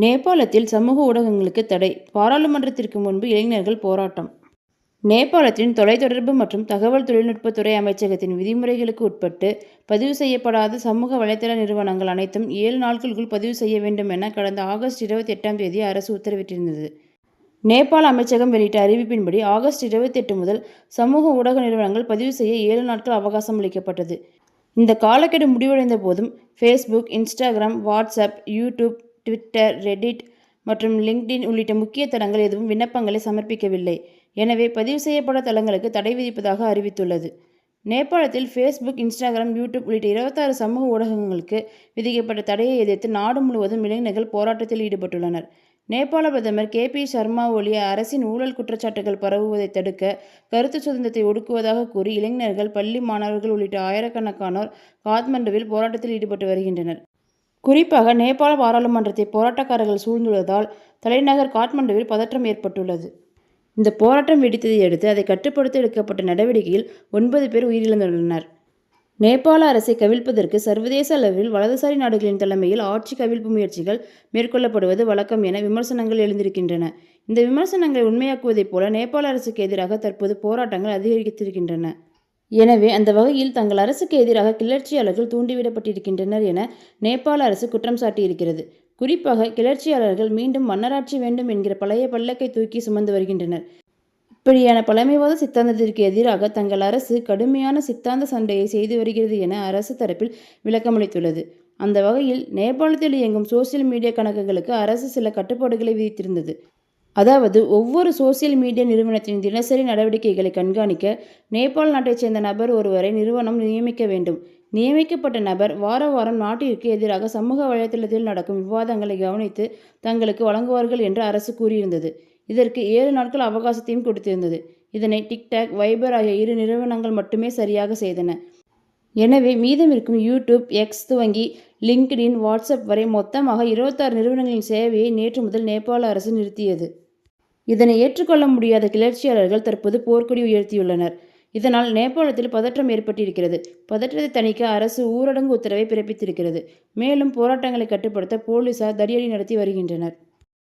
நேபாளத்தில் சமூக ஊடகங்களுக்கு தடை. பாராளுமன்றத்திற்கு முன்பு இளைஞர்கள் போராட்டம். நேபாளத்தின் தொலைத்தொடர்பு மற்றும் தகவல் தொழில்நுட்பத்துறை அமைச்சகத்தின் விதிமுறைகளுக்கு உட்பட்டு பதிவு செய்யப்படாத சமூக வலைதள நிறுவனங்கள் அனைத்தும் ஏழு நாட்களுக்குள் பதிவு செய்ய வேண்டும் என கடந்த ஆகஸ்ட் இருபத்தி எட்டாம் தேதி அரசு உத்தரவிட்டிருந்தது. நேபாள அமைச்சகம் வெளியிட்ட அறிவிப்பின்படி ஆகஸ்ட் இருபத்தி எட்டு முதல் சமூக ஊடக நிறுவனங்கள் பதிவு செய்ய ஏழு நாட்கள் அவகாசம் அளிக்கப்பட்டது. இந்த காலக்கெடு முடிவடைந்த போதும் Facebook Instagram WhatsApp YouTube Twitter Reddit மற்றும் லிங்க்டின் உள்ளிட்ட முக்கிய தளங்கள் எதுவும் விண்ணப்பங்களை சமர்ப்பிக்கவில்லை. எனவே பதிவு செய்யப்பட்ட தளங்களுக்கு தடை விதிப்பதாக அறிவித்துள்ளது. நேபாளத்தில் ஃபேஸ்புக் இன்ஸ்டாகிராம் யூடியூப் உள்ளிட்ட இருபத்தாறு சமூக ஊடகங்களுக்கு விதிக்கப்பட்ட தடையை எதிர்த்து நாடு முழுவதும் இளைஞர்கள் போராட்டத்தில் ஈடுபட்டுள்ளனர். நேபாள பிரதமர் கே. பி. சர்மா ஒலி அரசின் ஊழல் குற்றச்சாட்டுகள் பரவுவதை தடுக்க கருத்து சுதந்திரத்தை ஒடுக்குவதாக கூறி இளைஞர்கள் பள்ளி மாணவர்கள் உள்ளிட்ட ஆயிரக்கணக்கானோர் காத்மண்டுவில் போராட்டத்தில் ஈடுபட்டு வருகின்றனர். குறிப்பாக நேபாள பாராளுமன்றத்தை போராட்டக்காரர்கள் சூழ்ந்துள்ளதால் தலைநகர் காட்மண்டுவில் பதற்றம் ஏற்பட்டுள்ளது. இந்த போராட்டம் வெடித்ததை அடுத்து அதை கட்டுப்படுத்த எடுக்கப்பட்ட நடவடிக்கையில் ஒன்பது பேர் உயிரிழந்துள்ளனர். நேபாள அரசை கவிழ்ப்பதற்கு சர்வதேச அளவில் வலதுசாரி நாடுகளின் தலைமையில் ஆட்சி கவிழ்ப்பு முயற்சிகள் மேற்கொள்ளப்படுவது வழக்கம் என விமர்சனங்கள் எழுந்திருக்கின்றன. இந்த விமர்சனங்களை உண்மையாக்குவதைப் போல நேபாள அரசுக்கு எதிராக தற்போது போராட்டங்கள் அதிகரித்திருக்கின்றன. எனவே அந்த வகையில் தங்கள் அரசுக்கு எதிராக கிளர்ச்சியாளர்கள் தூண்டிவிடப்பட்டிருக்கின்றனர் என நேபாள அரசு குற்றம் சாட்டியிருக்கிறது. குறிப்பாக கிளர்ச்சியாளர்கள் மீண்டும் மன்னராட்சி வேண்டும் என்கிற பழைய பல்லக்கை தூக்கி சுமந்து வருகின்றனர். இப்படியான பழமைவாத சித்தாந்தத்திற்கு எதிராக தங்கள் அரசு கடுமையான சித்தாந்த சண்டையை செய்து வருகிறது என அரசு தரப்பில் விளக்கமளித்துள்ளது. அந்த வகையில் நேபாளத்தில் இயங்கும் சோசியல் மீடியா கணக்குகளுக்கு அரசு சில கட்டுப்பாடுகளை விதித்திருந்தது. அதாவது ஒவ்வொரு சோசியல் மீடியா நிறுவனத்தின் தினசரி நடவடிக்கைகளை கண்காணிக்க நேபாள் நாட்டைச் சேர்ந்த நபர் ஒருவரை நிறுவனம் நியமிக்க வேண்டும். நியமிக்கப்பட்ட நபர் வார வாரம் நாட்டிற்கு எதிராக சமூக வலைதளத்தில் நடக்கும் விவாதங்களை கவனித்து தங்களுக்கு வழங்குவார்கள் என்று அரசு கூறியிருந்தது. இதற்கு ஏழு நாட்கள் அவகாசத்தையும் கொடுத்திருந்தது. இதனை டிக்டாக் வைபர் ஆகிய இரு நிறுவனங்கள் மட்டுமே சரியாக செய்தன. எனவே மீதமிருக்கும் யூடியூப் எக்ஸ் துவங்கி லிங்க்டின் வாட்ஸ்அப் வரை மொத்தமாக இருபத்தாறு நிறுவனங்களின் சேவையை நேற்று முதல் நேபாள அரசு நிறுத்தியது. இதனை ஏற்றுக்கொள்ள முடியாத கிளர்ச்சியாளர்கள் தற்போது போர்க்கொடி உயர்த்தியுள்ளனர். இதனால் நேபாளத்தில் பதற்றம் ஏற்பட்டிருக்கிறது. பதற்றத்தை தணிக்க அரசு ஊரடங்கு உத்தரவை பிறப்பித்திருக்கிறது. மேலும் போராட்டங்களை கட்டுப்படுத்த போலீசார் தடியடி நடத்தி வருகின்றனர்.